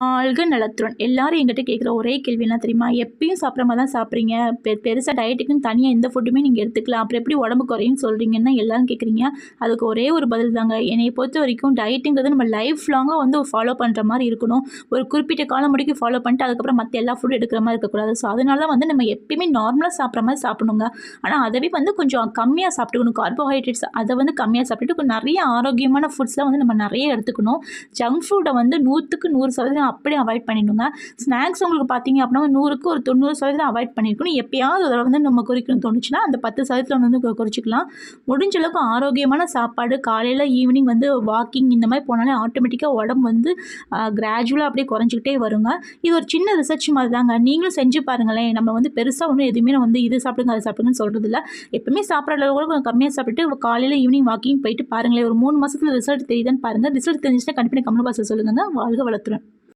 ஆள்க நலத்துறன் எல்லாரும் எங்கிட்ட கேட்குற ஒரே கேள்வி என்ன தெரியுமா? எப்பயும் சாப்பிட்ற மாதிரி தான் சாப்பிட்றீங்க. பெ பெருசாக டயட்டுக்குன்னு தனியாக எந்த ஃபுட்டுமே நீங்கள் எடுத்துக்கலாம். அப்புறம் எப்படி உடம்பு குறையும் சொல்கிறீங்கன்னா எல்லாரும் கேட்குறீங்க. அதுக்கு ஒரே ஒரு பதில் தாங்க. என்னை பொறுத்த வரைக்கும் டயட்டுங்கிறது நம்ம லைஃப் லாங்காக வந்து ஃபாலோ பண்ணுற மாதிரி இருக்கணும். ஒரு குறிப்பிட்ட காலம் முடிக்கும் ஃபாலோ பண்ணிட்டு அதுக்கப்புறம் மற்ற எல்லா ஃபுட்டும் எடுக்கிற மாதிரி இருக்கக்கூடாது. ஸோ அதனால வந்து நம்ம எப்பயுமே நார்மலாக சாப்பிட்ற மாதிரி சாப்பிடணுங்க. ஆனால் அதவே வந்து கொஞ்சம் கம்மியாக சாப்பிட்டுக்கணும். கார்போஹைட்ரேட்ஸ் அதை வந்து கம்மியாக சாப்பிட்டுட்டு நிறைய ஆரோக்கியமான ஃபுட்ஸ்லாம் வந்து நம்ம நிறைய எடுத்துக்கணும். ஜங்க் ஃபுட்டை வந்து நூற்றுக்கு நூறு சதவீதம் அப்படியே அவாய்ட் பண்ணிடுங்க ஸ்நாக்ஸ் உங்களுக்கு பார்த்தீங்க அப்படின்னா நூறுக்கு ஒரு தொண்ணூறு சதவீதம் அவாய்ட் பண்ணியிருக்கணும். எப்பயாவது அதில் வந்து நம்ம குறிக்கணும் தோணுச்சுன்னா அந்த பத்து சதவீதத்தில் வந்து குறிச்சிக்கலாம். முடிஞ்ச அளவுக்கு ஆரோக்கியமான சாப்பாடு காலையில் ஈவினிங் வந்து வாக்கிங் இந்த மாதிரி போனாலே ஆட்டோமேட்டிக்காக உடம்பு வந்து கிராஜுவலாக அப்படியே குறைஞ்சிக்கிட்டே வருங்க. இது ஒரு சின்ன ரிசர்ச் மாதிரி தாங்க. நீங்களும் செஞ்சு பாருங்களேன். நம்ம வந்து பெருசாக ஒன்றும் எதுவுமே நம்ம வந்து இது சாப்பிடுங்க அதை சாப்பிடுங்கன்னு சொல்கிறது இல்லை எப்பவுமே சாப்பிட்ற அளவு கூட கொஞ்சம் கம்மியாக சாப்பிட்டு காலையில் ஈவினிங் வாக்கிங் போயிட்டு பாருங்களேன். ஒரு மூணு மாதத்துல ரிசல்ட் தெரியுதான்னு பாருங்கள் ரிசல்ட் தெரிஞ்சுச்சுன்னா கண்டிப்பாக கமெண்ட் பாக்ஸில் சொல்லுங்கள் வாழ்க வளர்த்துறேன்